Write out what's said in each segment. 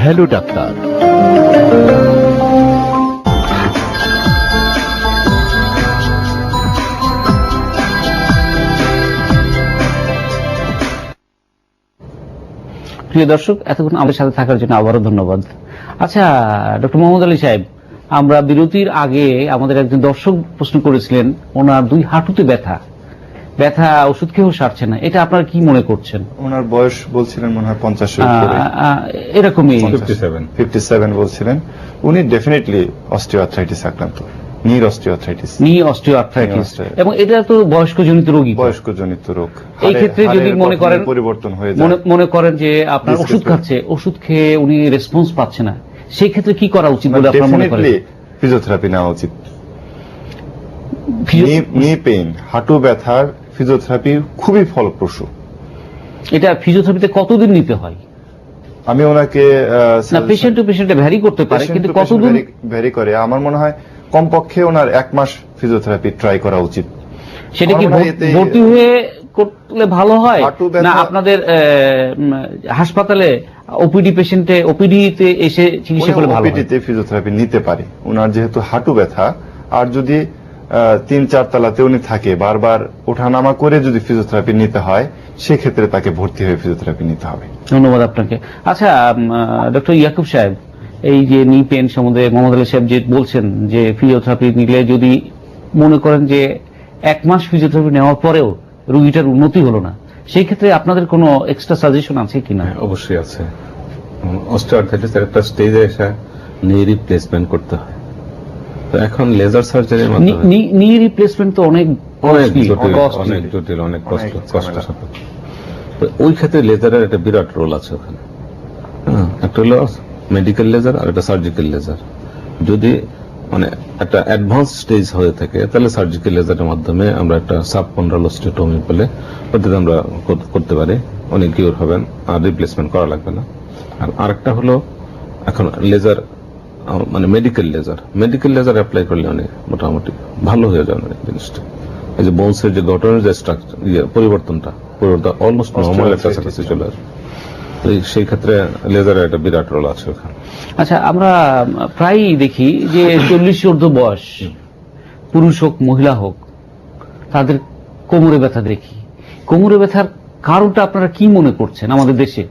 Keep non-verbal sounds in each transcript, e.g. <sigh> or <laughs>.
Hello doctor. প্রিয় দর্শক, এতক্ষণ আমাদের সাথে থাকার জন্য আবারও ধন্যবাদ। আচ্ছা ডক্টর মোহাম্মদ আলী সাহেব, আমরা বিরতির আগে আমাদের একজন দর্শক প্রশ্ন করেছিলেন, ওনার দুই হাঁটুতে ব্যথা। ব্যথা ওষুধ খেয়েও সারছে না। এটা আপনারা কি মনে করছেন? ওনার বয়স বলছিলেন মনে হয় আহ, এরকমই। Fifty seven. বলছিলেন। উনি ডেফিনেটলি অস্টিওআর্থ্রাইটিস আক্রান্ত। নির অস্টিওআর্থ্রাইটিস নি অস্টিওআর্থ্রাইটিস এবং এটা তো বয়স্ক জনিত রোগী বয়স্ক জনিত রোগ। এই ক্ষেত্রে যদি মনে করেন পরিবর্তন হয়ে মনে যায়। মনে করেন যে আপনার ওষুধ খাচ্ছে ওষুধ খেয়ে উনি রেসপন্স পাচ্ছে না। সেই ক্ষেত্রে কি করা উচিত বলে আপনার মনে করেন? ফিজিওথেরাপি নেওয়া উচিত। নি পেইন হাঁটু ব্যথার ফিজিওথেরাপি খুবই ফলপ্রসূ। এটা ফিজিওথেরাপিতে কতদিন নিতে হয়? আমি ওনাকে না পেশেন্ট টু পেশেন্টে ভ্যারি করতে পারে কিন্তু কতদিন ভ্যারি করে। আমার মনে হয় কমপক্ষে ওনার এক মাস ফিজিওথেরাপি ট্রাই করা উচিত। সেটা কি ভর্তি হয়ে করলে ভালো হয়? না আপনাদের হাসপাতালে ওপিডি পেশেন্টে ওপিডি তে এসে চিকিৎসা করলে ভালো হয়? ওপিডিতে ফিজিওথেরাপি নিতে পারে। ওনার যেহেতু হাঁটু ব্যথা আর যদি তিন চার তলাতে উনি থাকে। বারবার ওঠানামা করে যদি ফিজিওথেরাপি নিতে হয় সেক্ষেত্রে তাকে ভর্তি হয়ে ফিজিওথেরাপি নিতে হবে। ধন্যবাদ আপনাকে। আচ্ছা ডক্টর ইয়াকুব সাহেব এই যে নি পেন সম্বন্ধে মোহাম্মদ আলী সাহেব যে বলছেন যে ফিজিওথেরাপি নিলে যদি মনে করেন যে এক মাস ফিজিওথেরাপি নেওয়ার পরেও রোগীটার উন্নতি হলো না সেই ক্ষেত্রে আপনাদের কোনো এক্সট্রা সাজেশন আছে কিনা? হ্যাঁ, অবশ্যই আছে। অস্টিওআর্থাইটিস একটা স্টেজে এসে নি রিপ্লেসমেন্ট করতে হয়। তো এখন লেজার সার্জারির মাধ্যমে। নি রিপ্লেসমেন্ট তো অনেক অনেক জটিল অনেক জটিল অনেক কষ্ট কষ্ট তো ওই ক্ষেত্রে লেজারের একটা বিরাট রোল আছে ওখানে। হ্যাঁ, একটা হলো মেডিকেল লেজার আর একটা সার্জিক্যাল লেজার যদি মানে একটা অ্যাডভান্স স্টেজ হয়ে থাকে তাহলে সার্জিক্যাল লেজারের মাধ্যমে আমরা একটা সাব পন্ডালোস্টেটমি বলে ওটাতে আমরা করতে পারি অনেক কিওর হবেন আর রিপ্লেসমেন্ট করা লাগবে না। আর আরেকটা হলো এখন লেজার মানে medical laser medical laser apply করলে অনেক মোটামুটি ভালো হয়ে যাবে অনেক জিনিসটা। এই যে বোনসের যে গঠনের যে স্ট্রাকচার পরিবর্তনটা পরিবর্তন অলমোস্ট নর্মাল একটা কাছাকাছি চলে আসবে সেই ক্ষেত্রে লেজারের একটা বিরাট রোল আছে ওখানে। আচ্ছা আমরা প্রায়ই দেখি যে চল্লিশ ঊর্ধ্ব বয়স পুরুষ হোক মহিলা হোক তাদের কোমরে ব্যথা দেখি। কোমরে ব্যথার কারণটা আপনারা কি মনে করছেন আমাদের দেশে?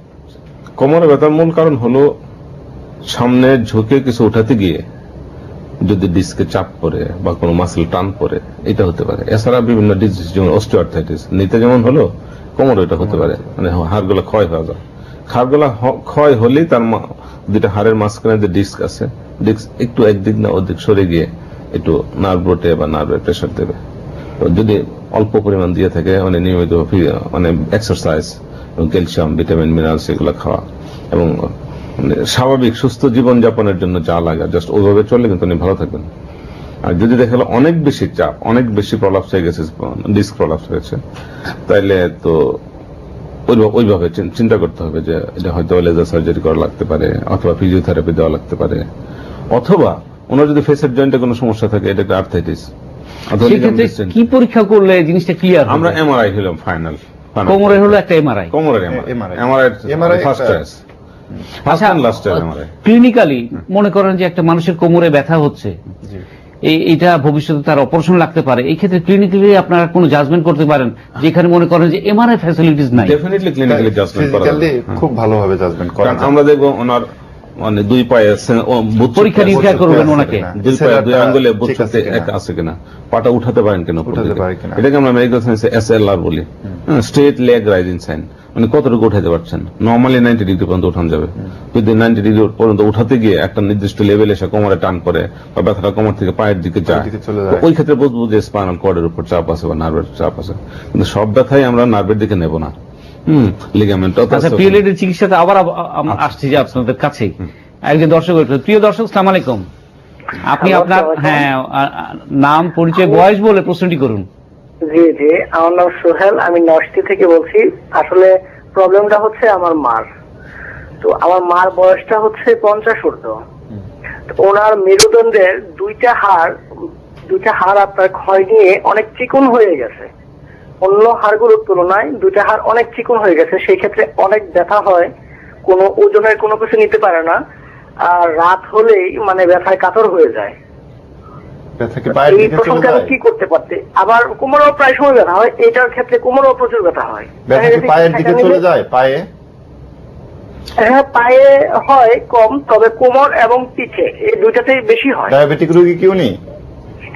কোমরে ব্যথার মূল কারণ হলো সামনে ঝুঁকে কিছু উঠাতে গিয়ে যদি ডিস্কে চাপ পড়ে বা কোনো মাসেল টান পড়ে, এটা হতে পারে। এছাড়া বিভিন্ন ডিজিজ যেমন অস্টিওআর্থাইটিস নিতে যেমন হলো, কোমরে এটা হতে পারে। মানে হাড়গুলো ক্ষয় হয়ে যায়। হাড়গুলো ক্ষয় হলেই তার দুইটা হাড়ের মাঝখানে যে ডিস্ক আছে ডিস্ক একটু একদিক না ওদিক সরে গিয়ে একটু নার্ভ রোটে বা নার্ভের প্রেশার দেবে। যদি অল্প পরিমাণ দিয়ে থাকে মানে নিয়মিত মানে এক্সারসাইজ ক্যালসিয়াম ভিটামিন মিনারেলস এগুলো খাওয়া এবং মানে স্বাভাবিক সুস্থ জীবন যাপনের জন্য যা লাগে জাস্ট ওইভাবে চললে কিন্তু উনি ভালো থাকবেন। আর যদি দেখা গেলো অনেক বেশি চাপ অনেক বেশি প্রলাপস হয়ে গেছে ডিস্ক প্রলাপস হয়েছে তাইলে তো ওইভাবে- চিন্তা করতে হবে যে এটা হয়তো লেজার সার্জারি করা লাগতে পারে অথবা ফিজিওথেরাপি দেওয়া লাগতে পারে। অথবা ওনার যদি ফেসের জয়েন্টে কোনো সমস্যা থাকে এটা একটা আর্থাইটিস কি পরীক্ষা করলে জিনিসটা ক্লিয়ার আমরা এমআরআই হলাম ফাইনাল কোমরে হলো একটা এমআরআই কোমরের MRI MRI first choice clinically মনে করেন যে একটা মানুষের কোমরে ব্যথা হচ্ছে। এই- এটা ভবিষ্যতে তার অপারেশন লাগতে পারে। এই ক্ষেত্রে ক্লিনিক্যালি আপনারা কোনো জাজমেন্ট করতে পারেন যেখানে মনে করেন যে এমআরআই ফ্যাসিলিটিস নাই। ডেফিনেটলি ক্লিনিক্যালি জাজমেন্ট করা যাবে। হ্যাঁ। খুব ভালোভাবে জাজমেন্ট করা আমরা দেখব ওনার মানে দুই পায়ে সে- ও বুট পরীক্ষা নিরীক্ষা করবেন ওনাকে। দুই পায়ে দুই আঙ্গুলে বুট ঠিক আছে কিনা। এক আছে কিনা। পাটা উঠাতে পারেন কিনা উঠাতে পারে কিনা। এটাকে আমরা মেডিকেল সায়েন্সে এসএলআর বলি। স্ট্রেট লেগ রাইজিং সাইন মানে কতটুকু উঠাতে পারছেন? নর্মালি নাইনটি ডিগ্রি পর্যন্ত উঠানো যাবে। যদি নাইনটি ডিগ্রি পর্যন্ত উঠাতে গিয়ে একটা নির্দিষ্ট লেভেল এসে কোমরে টান পরে বা ব্যথাটা কোমর থেকে পায়ের দিকে যায়। ওই ক্ষেত্রে বুঝব যে স্পাইনাল কর্ডের উপর চাপ আছে বা নার্ভের চাপ আছে। কিন্তু সব ব্যথাই আমরা নার্ভের দিকে নেব না। হুম লিগামেন্ট আচ্ছা পিএলএড এর চিকিৎসাতে আবার আব- আসছি যে আপনাদের কাছেই। একজন দর্শক প্রিয় দর্শক সালাম আলাইকুম। আপনি আপনার হ্যাঁ নাম পরিচয় বয়স বলে প্রশ্নটি করুন। জি জি। আমার নাম সোহেল আমি নষ্টি থেকে বলছি। আসলে প্রবলেমটা হচ্ছে আমার মার। তো আমার মার বয়সটা হচ্ছে পঞ্চাশ ঊর্ধ্ব। তো ওনার মেরুদণ্ডের দুইটা হাড় দুইটা হাড় আপনার ক্ষয় নিয়ে অনেক চিকন হয়ে গেছে। অন্য হাড়গুলোর তুলনায় দুইটা হাড় অনেক চিকন হয়ে গেছে। সেই ক্ষেত্রে অনেক ব্যথা হয়। কোনো ওজনের কোনো কিছু নিতে পারে না। আর রাত হলেই মানে ব্যথায় কাতর হয়ে যায়। ব্যথা কি দিকে চলে যায়। কি করতে পারতে? আবার কোমরেও প্রায় সময় ব্যথা হয় এটার ক্ষেত্রে কোমরেও প্রচুর ব্যথা হয়। ব্যথা কি পায়ের দিকে চলে যায়? পায়ে? হ্যাঁ পায়ে হয় কম তবে কোমর এবং পিঠে এই দুইটাতেই বেশি হয়। ডায়াবেটিক রোগী কি উনি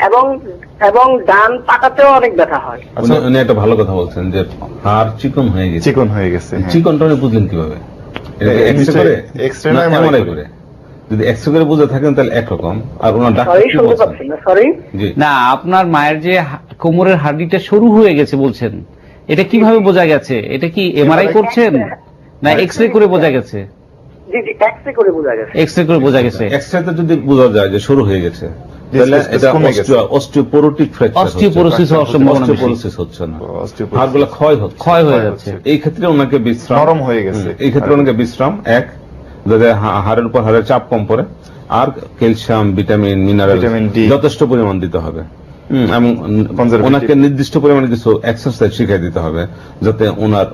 এবং এবং ডান পাটাতেও অনেক ব্যথা হয়। আচ্ছা। উনি- একটা ভালো কথা বলছেন যে হাড় চিকন হয়ে গেছে। চিকন হয়ে গেছে হ্যাঁ। চিকনটা উনি বুঝলেন কীভাবে? এক্সরে করে? এক্সরে না না MRI MRI করে? যদি এক্সরে করে বুঝে থাকেন তাহলে একরকম আর ওনার ডাক্তার না সরি জি। না আপনার মায়ের যে কোমরের হাড্ডিটা সরু হয়ে গেছে বলছেন এটা কীভাবে বোঝা গেছে? এটা কি এমআরআই করছেন? না এক্স রে করে বোঝা গেছে? জি জি এক্সরে করে বোঝা গেছে। এক্সরেতে যদি বোঝা যায় যে শুরু হয়ে গেছে। হাড়গুলো ক্ষয় হয়ে যাচ্ছে। এই ক্ষেত্রে ওনাকে বিশ্রাম নরম হয়ে গেছে। এই ক্ষেত্রে ওনাকে বিশ্রাম এক। যাতে হাড়ের উপর হাড়ের চাপ কম পড়ে আর ক্যালসিয়াম ভিটামিন মিনারেল যথেষ্ট পরিমাণ দিতে হবে। এবং ওনাকে নির্দিষ্ট পরিমাণে কিছু এক্সারসাইজ শিখিয়ে দিতে হবে যাতে ওনার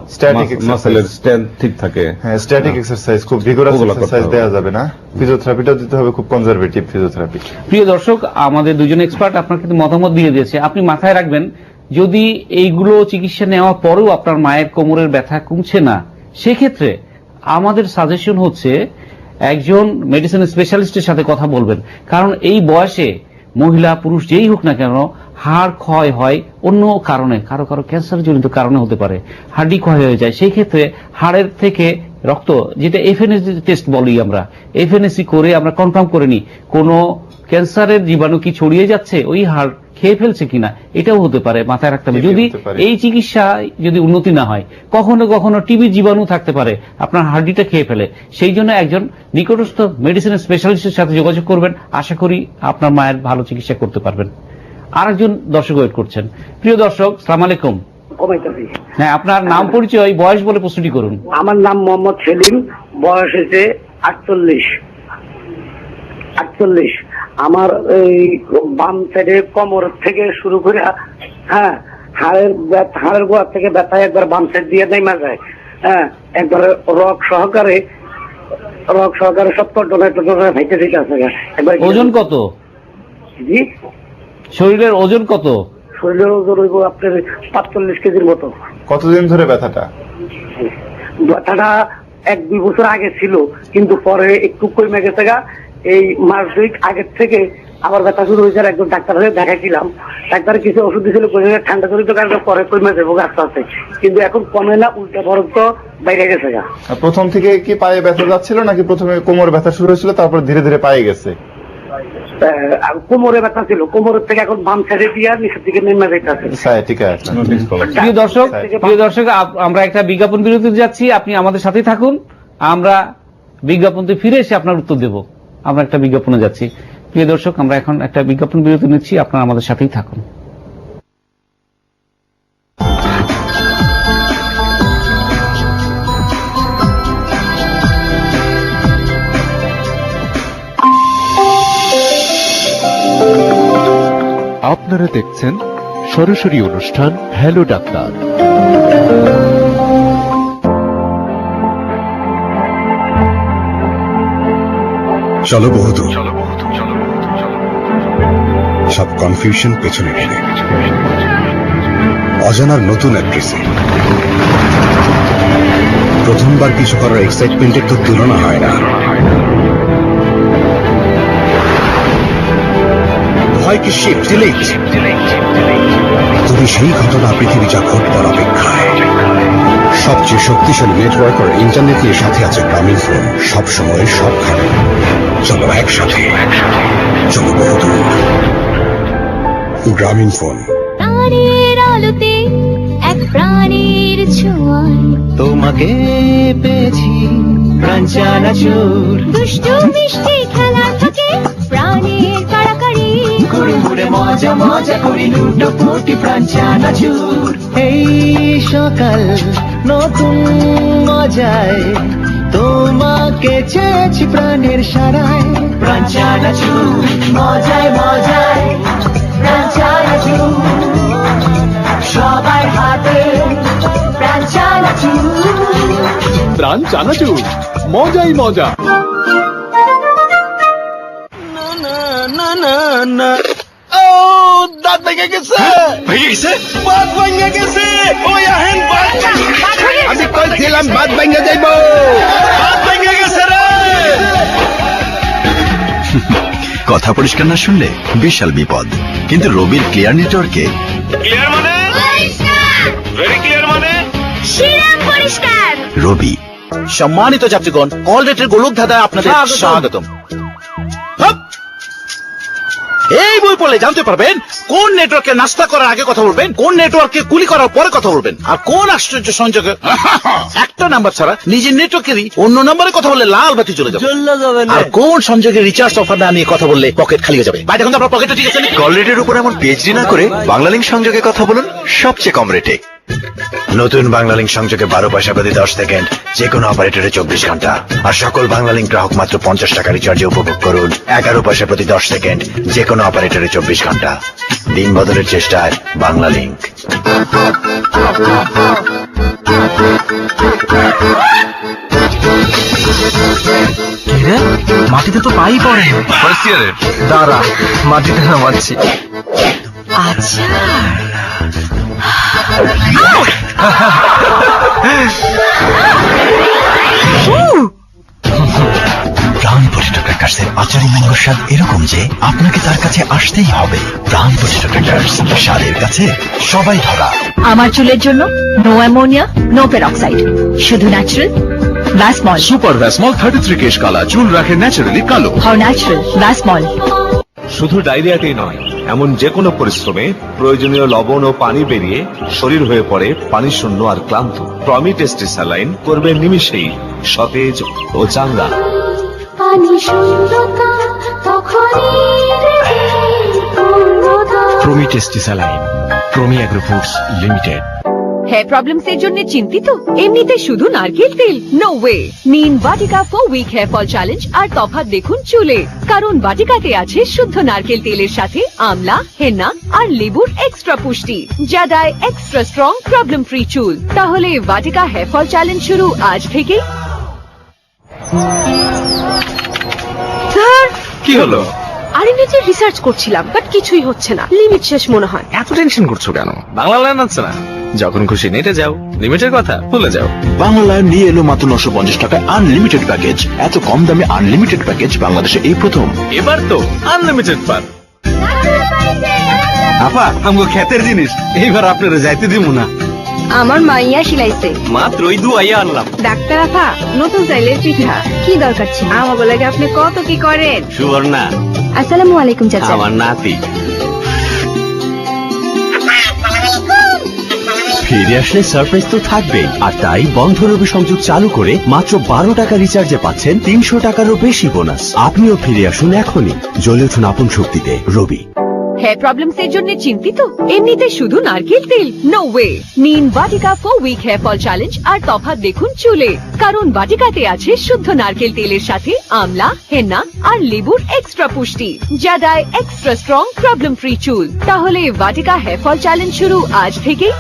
মাসেলের স্ট্রেংথ ঠিক থাকে। হ্যাঁ স্ট্যাটিক এক্সারসাইজ খুব ভিগোরাস এক্সারসাইজ দেওয়া যাবে না। ফিজিওথেরাপিটাও দিতে হবে খুব কনজারভেটিভ ফিজিওথেরাপি প্রিয় দর্শক আমাদের দুজন এক্সপার্ট আপনার কিন্তু মতামত দিয়ে দিয়েছে। আপনি মাথায় রাখবেন যদি এইগুলো চিকিৎসা নেওয়ার পরেও আপনার মায়ের কোমরের ব্যথা কমছে না সেক্ষেত্রে আমাদের সাজেশন হচ্ছে একজন মেডিসিন স্পেশালিস্টের সাথে কথা বলবেন। কারণ এই বয়সে মহিলা, পুরুষ যেই হোক না কেন, হাড় ক্ষয় হয় অন্য কারণে, কারও কারও ক্যান্সার জনিত কারণে হতে পারে হাড্ডি ক্ষয় হয়ে যায়। সেই ক্ষেত্রে হাড়ের থেকে রক্ত, যেটা এফএনএসি টেস্ট বলি আমরা এফএনএসি করে আমরা কনফার্ম করে নিই, কোনো ক্যান্সারের জীবাণু কি ছড়িয়ে যাচ্ছে? ওই হাড় খেয়ে ফেলছে কিনা এটাও হতে পারে মাথায় রাখতে হবে। যদি এই চিকিৎসা যদি উন্নতি না হয় কখনো কখনো টিবি জীবাণু থাকতে পারে আপনার হাড্ডিটা খেয়ে ফেলে। সেই জন্য একজন নিকটস্থ মেডিসিন স্পেশালিস্টের সাথে যোগাযোগ করবেন। আশা করি আপনার মায়ের ভালো চিকিৎসা করতে পারবেন। আরেকজন দর্শক ওয়েট করছেন। প্রিয় দর্শক সালাম আলাইকুম। হ্যাঁ আপনার নাম পরিচয় বয়স বলে প্রস্তুতি করুন। আমার নাম মোহাম্মদ সেলিম বয়স হয়েছে আটচল্লিশ। আটচল্লিশ। আমার এই বাম সাইডে কোমর থেকে শুরু করে হ্যাঁ হাড়ের ব্যথা- হাড়ের গোড়া থেকে ব্যথা একবার বাম সাইড দিয়ে নেমা যায়। হ্যাঁ একবার রক সহকারে রক সহকারে সব টটনায় ভাইতে দিতে আছে। একবার ওজন কত? জি? শরীরের ওজন কত? শরীরের ওজন হইব আপনার পাঁচচল্লিশ কেজির মতো। কতদিন ধরে ব্যথাটা? ব্যথাটা এক দুই বছর আগে ছিল কিন্তু পরে একটু কমে গেছে গা। এই মাস দুই আগের থেকে আবার ব্যথা শুরু হয়েছে আর একজন ডাক্তার হয়ে দেখাইছিলাম। ডাক্তার কিছু ওষুধ দিয়েছিল ঠান্ডা জড়িত কারণে পরে কমে যাব আস্তে আস্তে। কিন্তু এখন কমে না উল্টা বরং তো বাইরে গেছে গা। প্রথম থেকে কি পায়ে ব্যথা যাচ্ছিল নাকি প্রথমে কোমর ব্যথা শুরু হয়েছিল তারপর ধীরে ধীরে পায়ে গেছে? আহ, আর কোমরে ব্যথা ছিল। কোমরের থেকে এখন বাম সাইডে দিয়ে নিচের দিকে নেমে যাইতেছে। আছে প্রিয় দর্শক আচ্ছা। প্রিয় দর্শক আমরা একটা বিজ্ঞাপন বিরতিতে যাচ্ছি। আপনি আমাদের সাথেই থাকুন। আমরা বিজ্ঞাপনতে ফিরে এসে আপনার উত্তর দেব। আমরা একটা বিজ্ঞাপনে যাচ্ছি। প্রিয় দর্শক, আমরা এখন একটা বিজ্ঞাপন বিরতি নিচ্ছি। আপনারা আমাদের সাথেই থাকুন। আপনারা দেখছেন সরাসরি অনুষ্ঠান হ্যালো ডাক্তার চলো বহুদূর। সব কনফিউশন পেছনে ফেলে অজানার নতুন অ্যাড্রেসে প্রথমবার কিছু করার এক্সাইটমেন্টের তো তুলনা হয় না। ভয় কি শিফট তুমি সেই ঘটনা পৃথিবী যা ঘটবার অপেক্ষায়। সবচেয়ে শক্তিশালী নেটওয়ার্ক আর ইন্টারনেট নিয়ে সাথে আছে গ্রামীণ ফোন সবসময় সবখানে। চলো একসাথে। চলো বহুদূর গ্রামীণ ফোন। প্রাণের আলোতে এক প্রাণের ছোঁয়ায়। তোমাকে পেয়েছি প্রাণ চানাচুর দুষ্টু মিষ্টি খেলা থাকে প্রাণের কাড়াকাড়ি কুড়মুড়ে মজা মজা করি লুটো পুটি প্রাণ চানাচুর এই সকাল নতুন মজায় তোমাকে চেয়েছি প্রাণের সারায়। প্রাণ মজায় মজায়। প্রাণ সবাই হাতে প্রাণ প্রাণ মজাই মজা। কথা পরিষ্কার না শুনলে বিশাল বিপদ। কিন্তু রবির ক্লিয়ার নেটওয়ার্কে শিরাম পরিষ্কার। রবি। সম্মানিত যাত্রীগণ কল রেটের গোলক ধাঁধা আপনাদের স্বাগতম। হপ! এই বই পড়লে জানতে পারবেন কোন নেটওয়ার্কে নাস্তা করার আগে কথা বলবেন কোন নেটওয়ার্কে কুলি করার পরে কথা বলবেন আর কোন আশ্চর্য সংযোগে <laughs> একটা নাম্বার ছাড়া নিজের নেটওয়ার্কেরই অন্য নাম্বারে কথা বললে লাল বাতি চলে যাবে। আর কোন সংযোগে রিচার্জ অফার না নিয়ে কথা বললে পকেট খালি হয়ে যাবে। ভাই দেখুন আপনার পকেটটা ঠিক আছে? কল রেটের উপর এমন পেজ না করে বাংলালিংক সংযোগে কথা বলুন সবচেয়ে কম রেটে নতুন বাংলালিংক সংযোগে বারো পয়সা প্রতি দশ সেকেন্ড যে কোনো অপারেটরে চব্বিশ ঘণ্টা। আর সকল বাংলালিংক গ্রাহক মাত্র পঞ্চাশ টাকা রিচার্জে উপভোগ করুন। এগারো পয়সা প্রতি দশ সেকেন্ড যে কোনো অপারেটরে চব্বিশ ঘণ্টা। দিন বদলের চেষ্টায় বাংলালিংক। মাটিতে তো পাই পড়ে। দাঁড়া মাটিতে নামাচ্ছি। আচ্ছা। প্রাণ পর্যটক আচারি ম্যাঙ্গোর স্বাদ এরকম যে আপনাকে তার কাছে আসতেই হবে। প্রাণ পর্যটক ট্রাকার্স স্বাদের কাছে সবাই ধরা। আমার চুলের জন্য নো অ্যামোনিয়া নো পেরক্সাইড শুধু natural Vasmol super Vasmol thirty three Kesh Kala চুল রাখে ন্যাচারালি কালো। হাউ ন্যাচারাল ভ্যাসমল শুধু ডায়রিয়াতেই নয় এমন যে কোনো পরিশ্রমে প্রয়োজনীয় লবণ ও পানি বেরিয়ে শরীর হয়ে পড়ে পানি শূন্য আর ক্লান্ত। প্রমি টেস্টি স্যালাইন করবে নিমিষেই সতেজ ও চাঙ্গা। পানি শূন্যতা তখনই Promi tasty saline Promi agro foods limited. Hair problems এর জন্য চিন্তিত? এমনিতে শুধু নারকেল তেল। নো ওয়ে নিন Vatika for weak hair fall challenge আর তফাৎ দেখুন চুলে। কারণ বাটিকাতে আছে শুদ্ধ নারকেল তেলের সাথে আমলা হেনা আর লেবুর এক্সট্রা পুষ্টি যা দেয় এক্সট্রা স্ট্রং প্রবলেম ফ্রি চুল। তাহলে বাটিকা হেয়ার ফল চ্যালেঞ্জ শুরু আজ থেকেই। স্যার! কি হলো? আরে নিজে রিসার্চ করছিলাম বাট কিছুই হচ্ছে না। লিমিট শেষ মনে হয়। এত টেনশন করছ কেন? বাংলা লাইন আছে না? যখন খুশি নেটে যাও লিমিটের কথা ভুলে যাও। বাংলা নিয়ে এলো মাত্র নশো পঞ্চাশ টাকায় আনলিমিটেড প্যাকেজ এত কম দামে আনলিমিটেড প্যাকেজ বাংলাদেশে এই প্রথম। এবার তো আনলিমিটেড পার আপা আমগো ক্ষেতের জিনিস। এইবার আপনারা যাইতে দিব না। আমার মাইয়া সিলাইছে মাত্র ওই দু আইয়া আনলাম। ডাক্তার আফা নতুন চাইলের পিঠা। কি দরকার ছিল? আমার লাগে আপনি কত কি করেন? সুবর্ণা আসসালামু আলাইকুম চাচা। আমার নাতি। ফিরে আসলে সারপ্রাইজ তো থাকবেই। আর তাই বন্ধ রবি সংযোগ চালু করে মাত্র বারো টাকা রিচার্জে পাচ্ছেন তিনশো টাকারও বেশি বোনাস। আপনিও ফিরে আসুন এখনই। জ্বলে উঠুন আপন শক্তিতে, রবি। হেয়ার প্রবলেমস এর জন্য চিন্তিত? এমনিতে শুধু নারকেল তেল। নো ওয়ে নিন Vatika for weak hair fall challenge আর তফাৎ দেখুন চুলে। কারণ বাটিকাতে আছে শুদ্ধ নারকেল তেলের সাথে আমলা, হেনা আর লেবুর এক্সট্রা পুষ্টি, যা দেয় এক্সট্রা স্ট্রং প্রবলেম ফ্রি চুল। তাহলে বাটিকা হেয়ার ফল চ্যালেঞ্জ শুরু আজ থেকেই।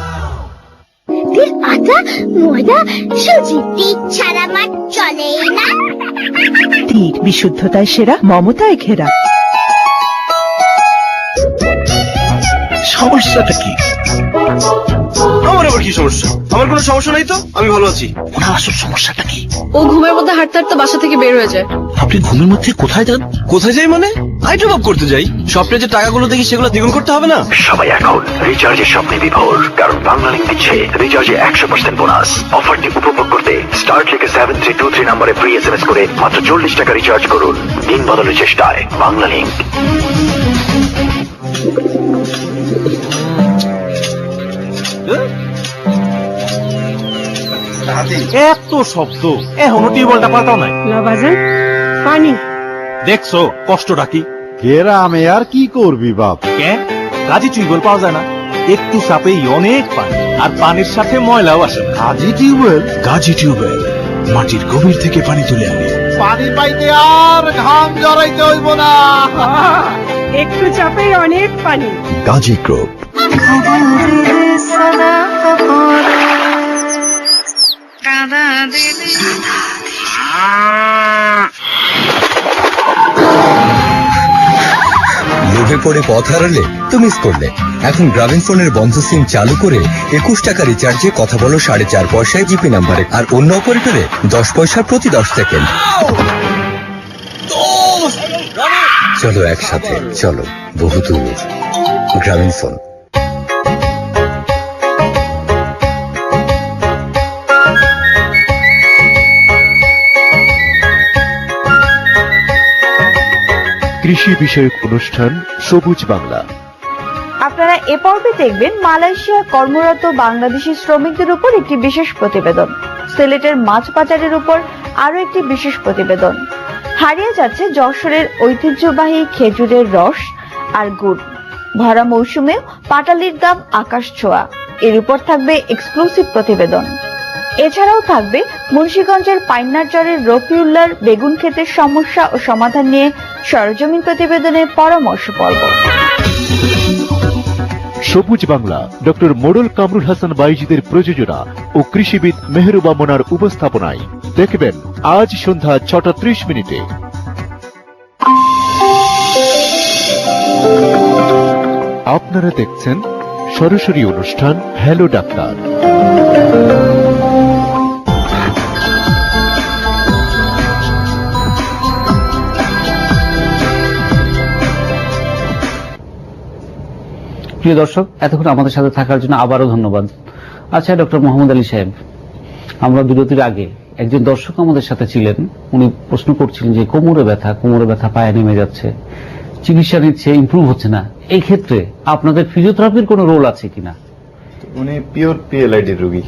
তিল আটা ময়দা সুজি ছাড়া মাছ চলেই না। তীর বিশুদ্ধতায় সেরা মমতায় ঘেরা। সমস্যাটা কি? আমার আবার কি সমস্যা? আমার কোনো সমস্যা নাই তো? আমি ভালো আছি। ওনার আসল সমস্যাটা কি? ও ঘুমের মধ্যে হাঁটতে হাঁটতে বাসা থেকে বের হয়ে যায়। আপনি ঘুমের মধ্যে কোথায় যান? কোথায় যাই মানে? আইটেম আপ করতে যাই। স্বপ্নে যে টাকাগুলো দেখি সেগুলো দ্বিগুণ করতে হবে না? সবাই এখন রিচার্জের স্বপ্নে বিভোর। কারণ বাংলা লিঙ্ক দিচ্ছে। রিচার্জে একশো পার্সেন্ট বোনাস। অফারটি উপভোগ করতে স্টার থেকে সেভেন থ্রি টু থ্রি নাম্বারে ফ্রি এস এম এস করে মাত্র চল্লিশ টাকা রিচার্জ করুন। দিন বদলের চেষ্টায় বাংলা এত শব্দ। এখনও টিউবওয়েলটা পাল্টাও নাই। পানি। দেখছ কষ্টটা কি? গ্রামে আর কি করবি বাপ? কে? কাজী টিউবওয়েল পাওয়া যায় না। একটু চাপেই অনেক পানি। আর পানির সাথে ময়লাও আসে কাজী টিউবওয়েল? গাজী টিউবওয়েল মাটির গভীর থেকে পানি তুলে আনে। পানি পাইতে আর ঘাম জড়াইতে হইব না। একটু চাপেই অনেক পানি। গাজী গ্রুপ। লোভে পড়ে পথ হারালে তো মিস করলে। এখন গ্রামীণ ফোনের বন্ধ সিম চালু করে একুশ টাকা রিচার্জে কথা বলো সাড়ে চার পয়সায় জিপি নাম্বারে। আর অন্য অপারেটরে দশ পয়সা প্রতি দশ সেকেন্ড। চলো একসাথে, চলো, বহুদূর। গ্রামীণ ফোন। কৃষি বিষয়ক অনুষ্ঠান সবুজ বাংলা। আপনারা এ পর্বে দেখবেন মালয়েশিয়া কর্মরত বাংলাদেশি শ্রমিকদের উপর একটি বিশেষ প্রতিবেদন। সিলেটের মাছ বাজারের উপর আরও একটি বিশেষ প্রতিবেদন। হারিয়ে যাচ্ছে যশোরের ঐতিহ্যবাহী খেজুরের রস আর গুড়। ভরা মৌসুমে পাটালির দাম আকাশ ছোঁয়া। এর উপর থাকবে এক্সক্লুসিভ প্রতিবেদন। এছাড়াও থাকবে মুন্সিগঞ্জের পাইনারচরের রফিউল্লার বেগুন ক্ষেতের সমস্যা ও সমাধান নিয়ে সরজমিন প্রতিবেদনের পরামর্শ পর্ব। সবুজ বাংলা, ডক্টর মোড়ল কামরুল হাসান বাইজিদের প্রযোজনা ও কৃষিবিদ মেহরুবা মোনার উপস্থাপনায়। দেখবেন আজ সন্ধ্যা ছটা ত্রিশ মিনিটে। আপনারা দেখছেন সরাসরি অনুষ্ঠান হ্যালো ডাক্তার। প্রিয় দর্শক এতক্ষণ আমাদের সাথে থাকার জন্য আবারও ধন্যবাদ। আচ্ছা ডক্টর মোহাম্মদ আলী সাহেব আমরা বিরতির আগে একজন দর্শক আমাদের সাথে ছিলেন। উনি প্রশ্ন করছিলেন যে কোমরে ব্যথা কোমরে ব্যথা পায়ে নেমে যাচ্ছে চিকিৎসা নিচ্ছে ইমপ্রুভ হচ্ছে না। এই ক্ষেত্রে আপনাদের ফিজিওথেরাপির কোনো রোল আছে কিনা? উনি পিওর পিএলআইডি রোগী।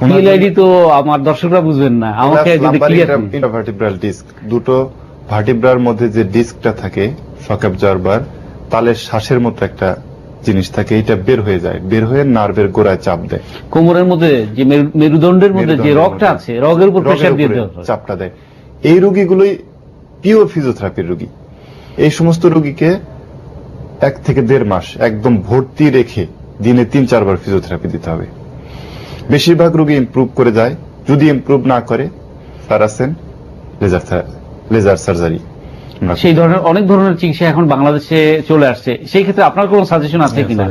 পিএলআইডি তো আমার দর্শকরা বুঝবেন না। আমাকে যদি ক্লিয়ার ইন্টারভার্টিব্রাল ডিস্ক দুটো ভার্টিব্রার মধ্যে যে ডিস্কটা থাকে শক অ্যাবজর্বার তালের শ্বাসের মতো একটা জিনিস থাকে এটা বের হয়ে যায় বের হয়ে নার্ভের গোড়ায় চাপ দেয়। কোমরের মধ্যে যে মেরুদণ্ডের মধ্যে যে রগটা আছে রগের উপর প্রেশার দিয়ে চাপটা দেয়। এই রোগীগুলোই পিওর ফিজিওথেরাপির রোগী। এই সমস্ত রোগীকে এক থেকে দেড় মাস একদম ভর্তি রেখে দিনে তিন চারবার ফিজিওথেরাপি দিতে হবে। বেশিরভাগ রোগী ইমপ্রুভ করে যায়। যদি ইমপ্রুভ না করে তার আছেন লেজার লেজার সার্জারি সেই ধরনের অনেক ধরনের চিকিৎসা এখন বাংলাদেশে চলে আসছে। সেই ক্ষেত্রে আপনার কোনো সাজেশন আছে কিনা?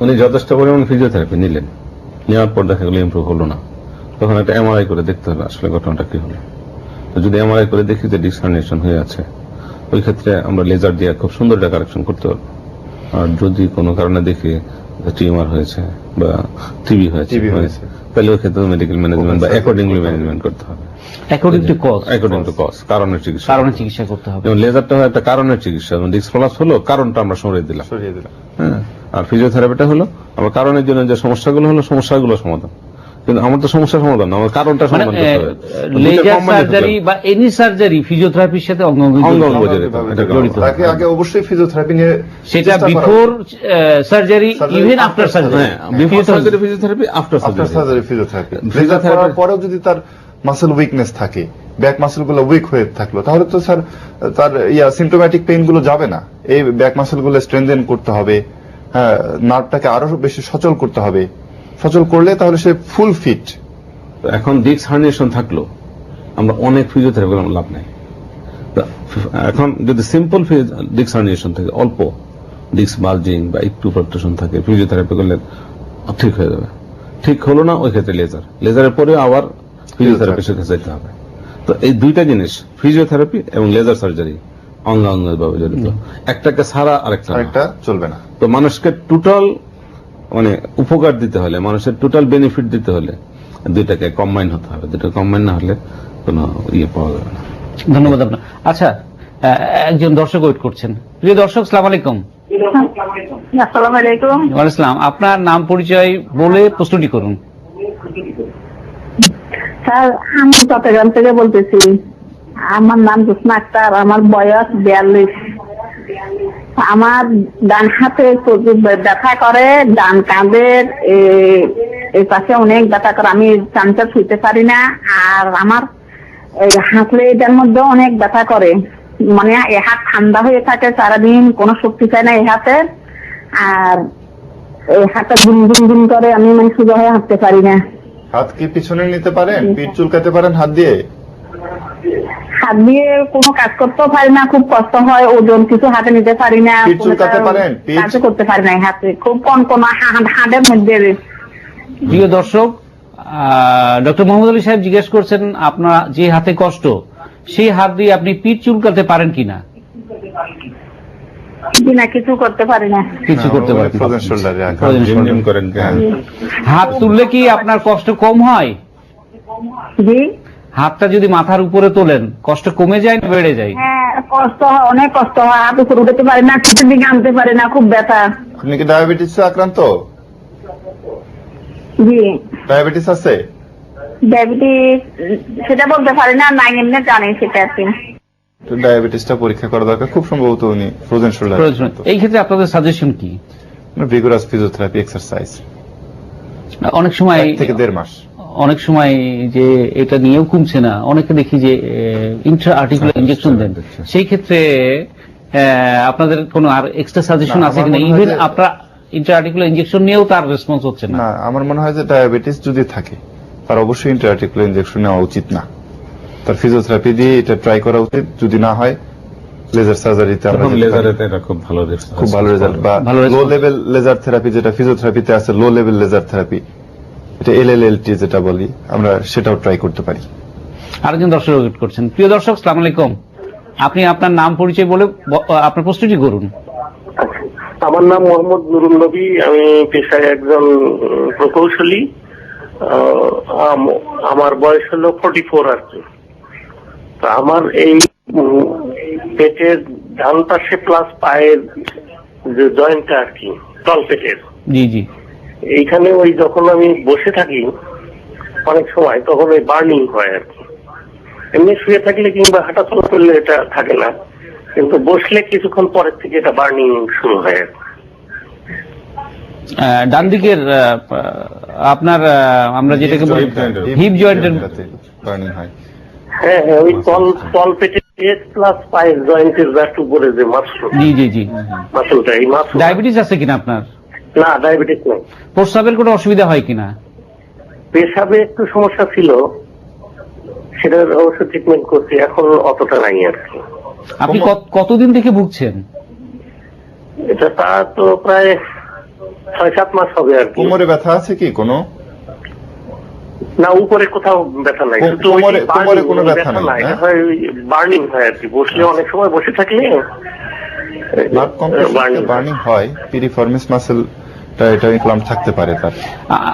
উনি যথেষ্ট পরিমাণ ফিজিওথেরাপি নিলেন। নেওয়ার পর দেখা গেল ইমপ্রুভ হলো না। তখন একটা এমআরআই করে দেখতে হবে আসলে ঘটনাটা কি হলো। তো যদি এমআরআই করে দেখি যে ডিসকার্নেশন হয়ে আছে ওই ক্ষেত্রে আমরা লেজার দিয়ে খুব সুন্দর একটা কারেকশন করতে পারব। আর যদি কোনো কারণে দেখি টিউমার হয়েছে বা টিবি হয়েছে হয়েছে। তাহলে ওই ক্ষেত্রে মেডিকেল ম্যানেজমেন্ট বা অ্যাকর্ডিংলি ম্যানেজমেন্ট করতে হবে। According to cause according to cause কারণের চিকিৎসা কারণে চিকিৎসা করতে হবে। যেমন লেজারটা হয় একটা কারণের চিকিৎসা যেমন ডিস্ক ফলাস হলো কারণটা আমরা সরিয়ে দিলাম। সরিয়ে দিলাম। হ্যাঁ আর ফিজিওথেরাপিটা হলো আমার কারণের জন্য যে সমস্যাগুলো হলো সমস্যাগুলো সমাধান। কিন্তু আমার তো সমস্যা সমাধান না আমার কারণটা মানে সমাধান করতে হবে। লেজার সার্জারি বা এনি সার্জারি ফিজিওথেরাপির সাথে অঙ্গাঙ্গি জড়িত। তাকে আগে অবশ্যই ফিজিওথেরাপি নিয়ে সেটা before surgery even after surgery হ্যাঁ before surgery physiotherapy after after surgery physiotherapy করার পরেও যদি তার মাসেল উইকনেস থাকে ব্যাক মাসেলগুলো উইক হয়ে থাকল। তাহলে তো স্যার, তার ইয়া সিমটোম্যাটিক পেইনগুলো যাবে না। এই ব্যাক মাসেলগুলো স্ট্রেনদেন করতে হবে হ্যাঁ নার্ভটাকে আরও বেশি সচল করতে হবে। সচল করলে তাহলে সে ফুল ফিট এখন ডিস্ক হার্নিয়েশন থাকল, আমরা অনেক ফিজিওথেরাপি করলাম, লাভ নাই। এখন যদি সিম্পল ডিস্ক হার্নিয়েশন থাকে, অল্প ডিস্ক বালজিং বা একটু প্রটেকশন থাকে ফিজিওথেরাপি করলে ঠিক হয়ে যাবে। ঠিক হলো না, ওই ক্ষেত্রে লেজার লেজারের পরে আবার ফিজিওথেরাপির সাথে যেতে হবে। তো এই দুইটা জিনিস ফিজিওথেরাপি এবং লেজার সার্জারি অঙ্গাঙ্গভাবে জড়িত। একটাকে ছাড়া আরেকটা না। আরেকটা চলবে না। তো মানুষকে টোটাল মানে উপকার দিতে হলে মানুষের টোটাল বেনিফিট দিতে হলে দুইটাকে কম্বাইন হতে হবে। দুটো কম্বাইন না হলে কোনো ইয়ে পাওয়া যাবে না। ধন্যবাদ আপনার। আচ্ছা আহ, একজন দর্শক ওয়েট করছেন। প্রিয় দর্শক সালাম আলাইকুম। আসসালামু আলাইকুম। আপনার নাম পরিচয় বলে প্রশ্নটি করুন। স্যার, আমি চট্টগ্রাম থেকে বলতেছি। আমার নাম জোসনা আক্তার, আমার বয়স বিয়াল্লিশ। আমার ডান হাতে ব্যথা করে, ডান কাঁধের এই পাশে অনেক ব্যথা করে। আমি চামচা ছুঁতে পারি না, আর আমার হাতলে এটার মধ্যে অনেক ব্যথা করে। মানে এ হাত ঠান্ডা হয়ে থাকে সারাদিন, কোনো শক্তি চায় না এই হাতে। আর এই হাতটা গুম গুম গুম করে, আমি মানে সোজা হয়ে হাঁটতে পারি না। হাত কি পিছনে নিতে পারেন পিঠ চুলকাতে পারেন হাত দিয়ে হাত দিয়ে কোনো কাজ করতেও পারি না খুব কষ্ট হয় ওজন কিছু হাতে নিতে পারি না পিঠ চুলকাতে পারেন? পিঠ? কাজ করতে পারি না হাতে খুব কন কোন হাতের মধ্যে প্রিয় দর্শক ডক্টর মোহাম্মদ আলী সাহেব জিজ্ঞেস করছেন আপনার যে হাতে কষ্ট সেই হাত দিয়ে আপনি পিঠ চুলকাতে পারেন কিনা না কিছু করতে পারি না। কিছু করতে হ্যাঁ। হাত তুললে কি আপনার কষ্ট কম হয়? জি। হাতটা যদি মাথার উপরে তোলেন কষ্ট কমে যায় না বেড়ে যায়? হ্যাঁ কষ্ট হয় অনেক কষ্ট হয়। হাত উপরে উঠতে পারি না কিছুর দিকে আনতে পারি না খুব ব্যথা। আপনি কি ডায়াবেটিস আক্রান্ত? জি। ডায়াবেটিস আছে? ডায়াবেটিস সেটা বলতে পারি না নাই এমনি জানি সেটা আর কি। তো ডায়াবেটিসটা পরীক্ষা করা দরকার। খুব সম্ভবত উনি ফ্রোজেন শোল্ডার এই ক্ষেত্রে আপনাদের সাজেশন কি? ভিগোরাস ফিজিওথেরাপি এক্সারসাইজ অনেক সময় থেকে দেড় মাস। অনেক সময় যে এটা নিয়েও কমছে না। অনেকে দেখি যে ইন্ট্রা আর্টিকুলার ইনজেকশন দেন। সেই ক্ষেত্রে আপনাদের কোনো আর এক্সট্রা সাজেশন আছে কিনা? ইভেন আপনার ইন্ট্রা আর্টিকুলার ইনজেকশন নিয়েও তার রেসপন্স হচ্ছে না। আমার মনে হয় যে ডায়াবেটিস যদি থাকে তার অবশ্যই ইন্টারার্টিকুলার ইনজেকশন নেওয়া উচিত না। তার ফিজিওথেরাপি দিয়ে এটা ট্রাই করা উচিত। যদি না হয় লেজার সার্জারিতে আমরা। লেজারেতে এটা খুব ভালো response খুব ভালো রেজাল্ট বা লো লেভেল লেজার থেরাপি যেটা ফিজিওথেরাপিতে আছে লো লেভেল লেজার থেরাপি এটা এলএলএলটি যেটা বলি আমরা সেটাও ট্রাই করতে পারি। আরেকজন দর্শক ওয়েট করছেন প্রিয় দর্শক সালাম আলাইকুম। আপনি আপনার নাম পরিচয় বলে আপনার প্রশ্নটি করুন। আমার নাম মোহাম্মদ নুরুল নবী আমি পেশায় একজন প্রকৌশলী। আহ, আম- আমার বয়স হলো ফোর্টি ফোর আর কি। আমার এই পেটের ডান পাশে প্লাস পায়ের যে জয়েন্টটা আর কি তল পেটের। জি জি। এইখানে ওই যখন আমি বসে থাকি অনেক সময় তখন ওই বার্নিং হয় আর কি। এমনি শুয়ে থাকলে কিংবা হাঁটাচলা করলে এটা থাকে না কিন্তু বসলে কিছুক্ষণ পরের থেকে এটা বার্নিং শুরু হয় আর কি। আহ, ডান দিকের আপনার আহ, আমরা যেটাকে বলি হিপ জয়েন্টের বার্নিং হয়। হ্যাঁ হ্যাঁ ওই তল তল পেটে প্লাস পায়ের জয়েন্টের জাস্ট উপরে যে মাসল জি জি জি। মাসলটা এই মাসল ডায়াবেটিস আছে কিনা আপনার? না ডায়াবেটিস নেই। প্রস্রাবের কোনো অসুবিধা হয় কিনা? পেশাবে একটু সমস্যা ছিল। সেটার অবশ্য ট্রিটমেন্ট করছি এখন অতটা নাই আর কি। আপনি কত- কতদিন থেকে ভুগছেন? এটা তা তো প্রায় ছয় সাত মাস হবে আর কি। কোমরে ব্যথা আছে কি কোনো? না উপরে কোথাও ব্যথা নাই। শুধু কোমরে- কোনো ব্যথা নাই, নাই হ্যাঁ? হয় বার্নিং হয় আর কি। বসলে অনেক সময় বসে থাকলে ব্লাড বার্নিং হয়। পিরিফর্মিস মাসেলটা এটা ইনফ্লাম থাকতে পারে তার।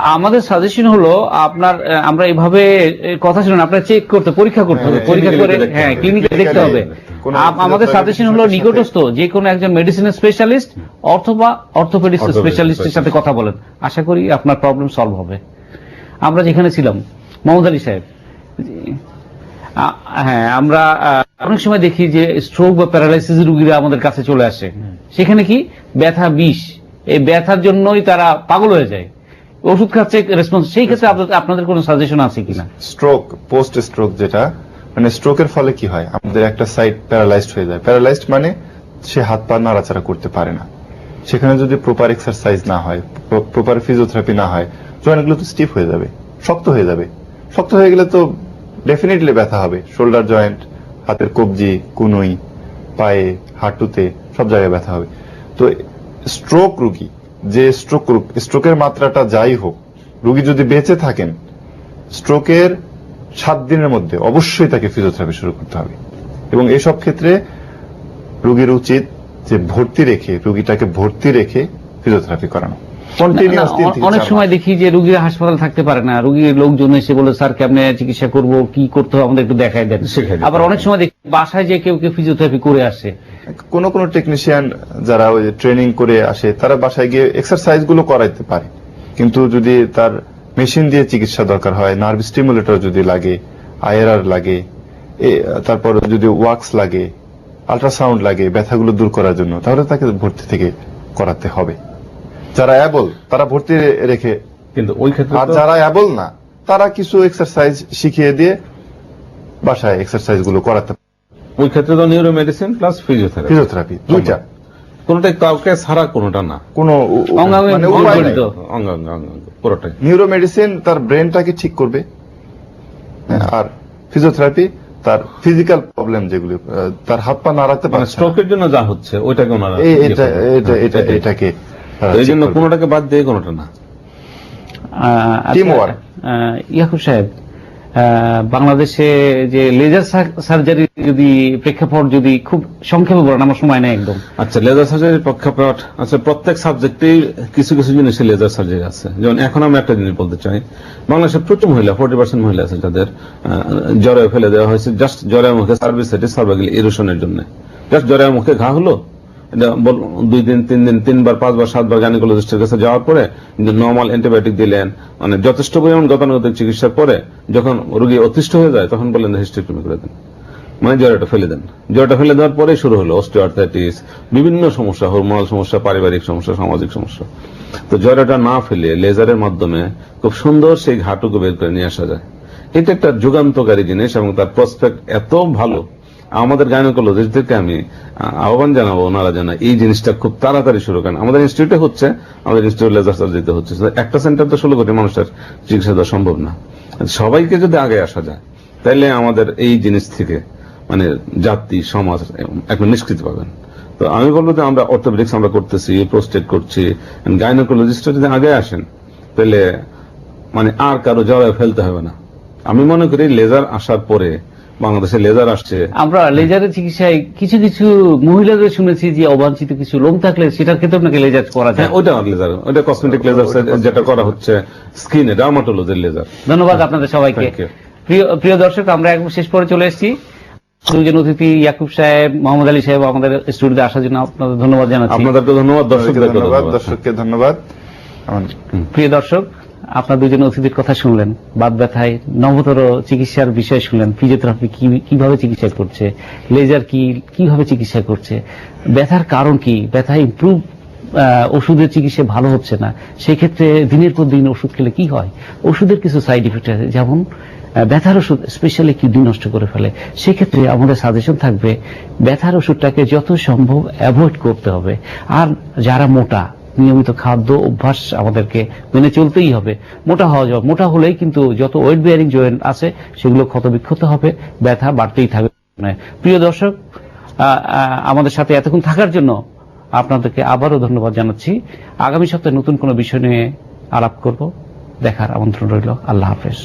আমাদের সাজেশন হলো আপনার আমরা এভাবে কথা ছিল না আপনার চেক করতে পরীক্ষা করতে হবে হ্যাঁ, পরীক্ষা করে হ্যাঁ। ক্লিনিকে দেখতে হবে। আমাদের সাজেশন হলো সাথে- নিকটস্থ যে কোনো একজন মেডিসিনের স্পেশালিস্ট অথবা অর্থোপেডিক্স স্পেশালিস্টের সাথে কথা বলেন। আশা করি আপনার প্রবলেম সলভ হবে। আমরা যেখানে ছিলাম মোহাম্মদ আলী সাহেব। হ্যাঁ আমরা অনেক সময় দেখি যে স্ট্রোক বা প্যারালাইসিস রোগীরা আমাদের কাছে চলে আসে। সেখানে কি? ব্যথা বিষ। এই ব্যথার জন্যই তারা পাগল হয়ে যায়। ওষুধ খাচ্ছে রেসপন্স সেই ক্ষেত্রে আপনাদের- কোনো সাজেশন আছে কিনা? স্ট্রোক পোস্ট স্ট্রোক যেটা মানে স্ট্রোকের ফলে কি হয়? আমাদের একটা সাইড প্যারালাইজড হয়ে যায়। প্যারালাইজড মানে সে হাত পা নাড়াচাড়া করতে পারে না। সেখানে যদি প্রপার এক্সারসাইজ না হয় প্রপার ফিজিওথেরাপি না হয় জয়েন্টগুলো তো স্টিফ হয়ে যাবে, শক্ত হয়ে যাবে। শক্ত হয়ে গেলে তো ডেফিনেটলি ব্যথা হবে। শোল্ডার জয়েন্ট হাতের কবজি, কুনুই, পায়ে, হাঁটুতে সব জায়গায় ব্যথা হবে। তো স্ট্রোক রুগী, যে স্ট্রোক স্ট্রোকের মাত্রাটা যাই হোক, রুগী যদি বেঁচে থাকেন স্ট্রোকের সাত দিনের মধ্যে অবশ্যই তাকে ফিজিওথেরাপি শুরু করতে হবে। এবং এসব ক্ষেত্রে রুগীর উচিত যে ভর্তি রেখে, রুগীটাকে ভর্তি রেখে ফিজিওথেরাপি করানো। অনেক সময় দেখি যে রুগীরা হাসপাতাল থাকতে পারে না। রুগীর লোকজন এসে বলে স্যার কেমনে চিকিৎসা করব? কি করতে হবে? আমাদের একটু দেখাই দেন। আবার অনেক সময় দেখি বাসায় যে কেউ কেউ ফিজিওথেরাপি করে আসে। কোন কোন টেকনিশিয়ান যারা ওই ট্রেনিং করে আসে তারা বাসায় গিয়ে এক্সারসাইজগুলো করাইতে পারে। কিন্তু যদি তার মেশিন দিয়ে চিকিৎসা দরকার হয় নার্ভ স্টিমুলেটর যদি লাগে আইআরআর লাগে তারপর যদি ওয়াক্স লাগে আল্ট্রাসাউন্ড লাগে ব্যথাগুলো দূর করার জন্য তাহলে তাকে ভর্তি থেকে করাতে হবে। যারা অ্যাবল তারা ভর্তি রেখে। কিন্তু ওই ক্ষেত্রে আর যারা অ্যাবল না তারা কিছু এক্সারসাইজ শিখিয়ে দিয়ে বাসায় এক্সারসাইজগুলো করাতে ওই ক্ষেত্রে তো neuro medicine plus physiotherapy physiotherapy দুইটা। কোনটাই কাউকে ছাড়া কোনটা না। কোনো মানে পুরোটাই। নিউরো মেডিসিন তার ব্রেনটাকে ঠিক করবে। হ্যাঁ, আর ফিজিওথেরাপি তার ফিজিক্যাল প্রবলেম যেগুলো তার হাত পা নাড়াতে মানে পারছে না। স্ট্রোকের জন্য যা হচ্ছে ওইটাকে ওনারা ইয়ে এটা এটা এটা এটাকে এই জন্য কোনোটাকে বাদ দিয়ে কোনোটা না। আচ্ছা, ইয়াকুব সাহেব বাংলাদেশে যে লেজার সার্জারি যদি প্রেক্ষাপট যদি খুব সংক্ষেপে বলেন আমার সময় নেই একদম। আচ্ছা লেজার সার্জারির প্রেক্ষাপট আচ্ছা প্রত্যেক সাবজেক্টেই কিছু কিছু জিনিসে লেজার সার্জারি আছে। যেমন এখন আমি একটা জিনিস বলতে চাই বাংলাদেশে প্রচুর মহিলা ফোর্টি পার্সেন্ট মহিলা আছে যাদের জ্বরে ফেলে দেওয়া হয়েছে জাস্ট জ্বরের মুখে সার্ভিস সেটি সার্ভাইকেল ইরোশনের জন্য। জাস্ট জ্বরের মুখে ঘা হলো দুই দিন, তিন দিন, তিনবার, পাঁচবার, সাতবার কাছে যাওয়ার পরে নর্মাল অ্যান্টিবায়োটিক দিলেন। মানে যথেষ্ট পরিমাণ গতানুগতিক চিকিৎসার পরে যখন রোগী অতিষ্ঠ হয়ে যায়, তখন করে দেন। মানে জ্বরটা ফেলে দেন। জ্বরটা ফেলে দেওয়ার পরে শুরু হলো অস্টিওআর্থাইটিস বিভিন্ন সমস্যা হরমোনাল সমস্যা, পারিবারিক সমস্যা, সামাজিক সমস্যা। তো জ্বরটা না ফেলে লেজারের মাধ্যমে খুব সুন্দর সেই ঘাটুকে বের করে নিয়ে আসা যায়। এটা একটা যুগান্তকারী জিনিস এবং তার প্রসপেক্ট এত ভালো আমাদের গাইনোকোলজিস্টদেরকে আমি আহ্বান জানাব, ওনারা যেন এই জিনিসটা খুব তাড়াতাড়ি শুরু করেন। আমাদের ইনস্টিটিউটে হচ্ছে, আমাদের ইনস্টিটিউট লেজার সার্জারিতে হচ্ছে। একটা সেন্টার তো ষোলো কোটি মানুষের চিকিৎসা দেওয়া সম্ভব না। সবাইকে যদি আগে আসা যায় তাহলে আমাদের এই জিনিস থেকে মানে জাতি, সমাজ একটা নিষ্কৃত পাবেন। তো আমি বলব যে আমরা অর্থোপেডিক্স আমরা করতেছি প্রোস্টেট করছি গাইনোকোলজিস্ট যদি আগে আসেন তাহলে মানে আর কারও জড়ায় ফেলতে হবে না। আমি মনে করি লেজার আসার পরে বাংলাদেশে লেজার আসছে। আমরা লেজারের চিকিৎসায় কিছু কিছু মহিলাদের শুনেছি যে অবাঞ্ছিত কিছু লোম থাকলে সেটার ক্ষেত্রে নাকি লেজার করা যায়। ওইটা লেজার ওইটা কসমেটিক লেজার যেটা করা হচ্ছে স্কিনে ডার্মাটোলজির লেজার ধন্যবাদ আপনাদের সবাইকে। প্রিয় প্রিয় দর্শক আমরা একদম শেষ পরে চলে এসেছি। দুজন অতিথি ইয়াকুব সাহেব মোহাম্মদ আলী সাহেব আমাদের স্টুডিওতে আসার জন্য আপনাদের ধন্যবাদ জানাচ্ছি। আপনাদেরকে ধন্যবাদ ধন্যবাদ ধন্যবাদ। দর্শককে ধন্যবাদ। প্রিয় দর্শক আপনার দুজন অতিথির কথা শুনলেন বাদ ব্যথায়, নবতর চিকিৎসার বিষয় শুনলেন, ফিজিওথেরাপি কীভাবে চিকিৎসা করছে, লেজার কি, কীভাবে চিকিৎসা করছে, ব্যথার কারণ কি, ব্যথা ইমপ্রুভ ওষুধের চিকিৎসা ভালো হচ্ছে না সেই ক্ষেত্রে দিনের পর দিন ওষুধ খেলে কি হয়? ওষুধের কিছু সাইড ইফেক্ট আছে, যেমন ব্যথার ওষুধ স্পেশালি কিডনি নষ্ট করে ফেলে, সেক্ষেত্রে আমাদের সাজেশন থাকবে, ব্যথার ওষুধটাকে যত সম্ভব অ্যাভয়েড করতে হবে, আর যারা মোটা নিয়মিত খাদ্য অভ্যাস আমাদেরকে মেনে চলতেই হবে। মোটা হওয়া যাবে। মোটা হলেই কিন্তু যত ওয়েট বিয়ারিং জয়েন্ট আছে, সেগুলো ক্ষতবিক্ষত হবে, ব্যথা বাড়তেই থাকবে। প্রিয় দর্শক আমাদের সাথে এতক্ষণ থাকার জন্য আপনাদেরকে আবারও ধন্যবাদ জানাচ্ছি। আগামী সপ্তাহে নতুন কোনো বিষয় নিয়ে আলাপ করব। দেখার আমন্ত্রণ রইল। আল্লাহ হাফেজ।